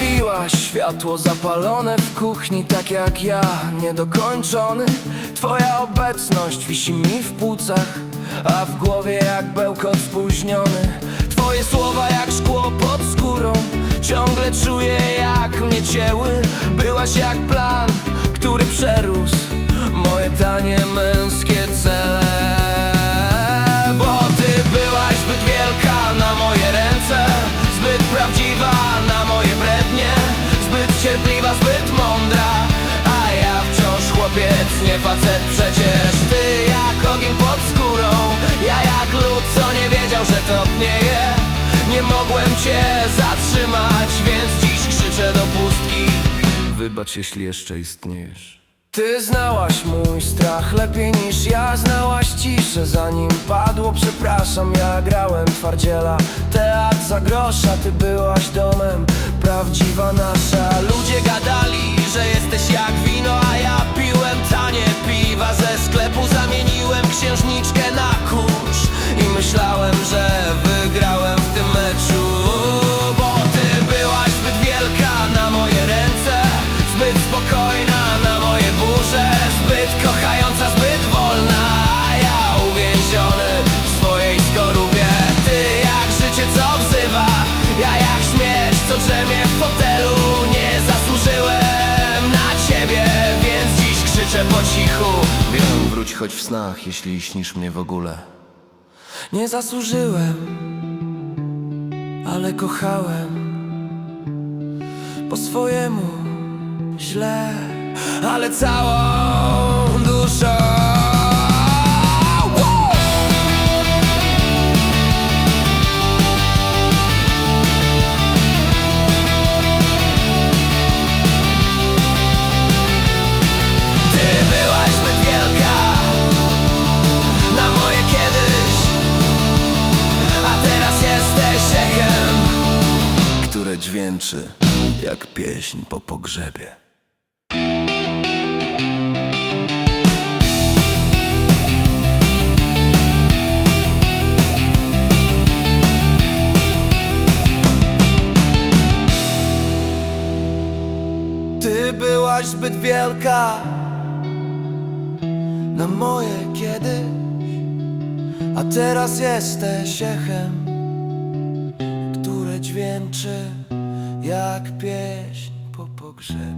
Miałaś światło zapalone w kuchni, tak jak ja, niedokończony. Twoja obecność wisi mi w płucach, a w głowie jak bełkot spóźniony. Twoje słowa jak szkło pod skórą, ciągle czuję jak mnie cięły Byłaś jak plan, który przerósł moje tanie męskie cele. Bo ty byłaś zbyt wielka na moje ręce Zbyt prawdziwa na cię zatrzymać Więc dziś krzyczę do pustki. Wybacz, jeśli jeszcze istniejesz. Ty znałaś mój strach lepiej niż ja Znałaś ciszę zanim padło. Przepraszam, ja grałem twardziela Teatr za grosza, ty byłaś domem. Prawdziwa nasza. Ludzie gadali, że jesteś jak choć w snach, jeśli śnisz mnie w ogóle. Nie zasłużyłem Ale kochałem. Po swojemu źle, ale całą dźwięczy jak pieśń po pogrzebie. Ty byłaś zbyt wielka na moje kiedyś, a teraz jesteś echem dźwięczy jak pieśń po pogrzebie.